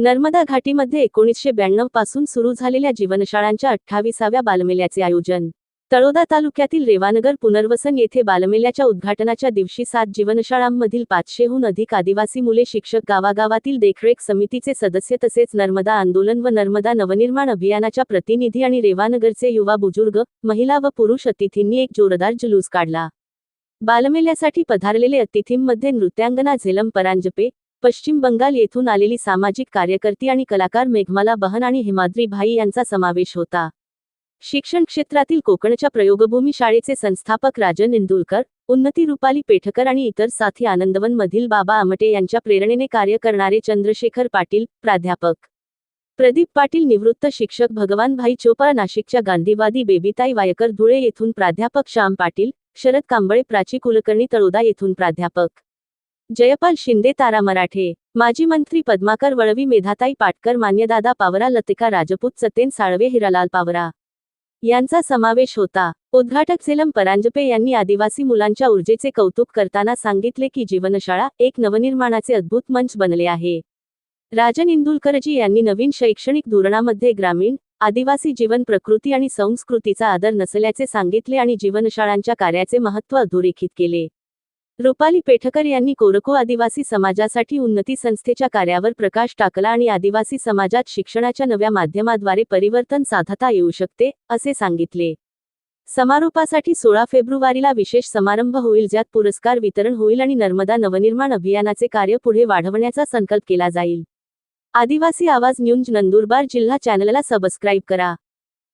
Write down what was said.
नर्मदा घाटीमध्ये एकोणीसशे ब्याण्णवपासून सुरू झालेल्या जीवनशाळांच्या अठ्ठावीसाव्या बालमेल्याचे आयोजन. तळोदा तालुक्यातील रेवानगर पुनर्वसन येथे बालमेल्याच्या उद्घाटनाच्या दिवशी सात जीवनशाळांमधील पाचशेहून अधिक आदिवासी मुले शिक्षक गावागावातील देखरेख समितीचे सदस्य तसेच नर्मदा आंदोलन व नर्मदा नवनिर्माण अभियानाच्या प्रतिनिधी आणि रेवानगरचे युवा बुजुर्ग महिला व पुरुष अतिथींनी एक जोरदार जुलूस काढला. बालमेल्यासाठी पधारलेले अतिथींमध्ये नृत्यांगना झेलम परांजपे पश्चिम बंगाल येथून आलेली सामाजिक कार्यकर्ती आणि कलाकार मेघमाला बहन आणि हिमाद्री भाई यांचा समावेश होता. शिक्षण क्षेत्रातील कोकणच्या प्रयोगभूमी शाळेचे संस्थापक राजन इंदुलकर उन्नती रुपाली पेठकर आणि इतर साथी आनंदवन मधील बाबा आमटे यांच्या प्रेरणेने कार्य करणारे चंद्रशेखर पाटील प्राध्यापक. प्रदीप पाटील निवृत्त शिक्षक भगवान भाई चोपा नाशिकच्या गांधीवादी बेबीताई वायकर धुळे येथून प्राध्यापक श्याम पाटील शरद कांबळे प्राची कुलकर्णी तळोदा येथून प्राध्यापक. जयपाल शिंदे तारा मराठे. माजी मंत्री पद्माकर वळवी मेधाताई पाटकर मान्यदादा पावरा लतिका राजपूत सतेन साळवे हिरालाल पावरा यांचा समावेश होता. उद्घाटक सेलम परांजपे यांनी आदिवासी मुलांच्या ऊर्जेचे कौतुक करताना सांगितले की जीवनशाळा एक नवनिर्माणाचे अद्भुत मंच बनले आहे. राजन इंदुलकरजी यांनी नवीन शैक्षणिक धोरणामध्ये ग्रामीण आदिवासी जीवन प्रकृती आणि संस्कृतीचा आदर नसल्याचे सांगितले आणि जीवनशाळांच्या कार्याचे महत्त्व अधोरेखित केले. रुपाली पेठकर यांनी कोरको आदिवासी समाजासाठी उन्नती संस्थेच्या कार्यावर प्रकाश टाकला आणि आदिवासी समाजात शिक्षणाच्या नव्या माध्यमाद्वारे परिवर्तन साधता येऊ शकते असे सांगितले. समारोपासाठी सोळा फेब्रुवारीला विशेष समारंभ होईल ज्यात पुरस्कार वितरण होईल आणि नर्मदा नवनिर्माण अभियानाचे कार्य पुढे वाढवण्याचा संकल्प केला जाईल. आदिवासी आवाज न्यूज नंदुरबार जिल्हा चॅनलला सबस्क्राईब करा.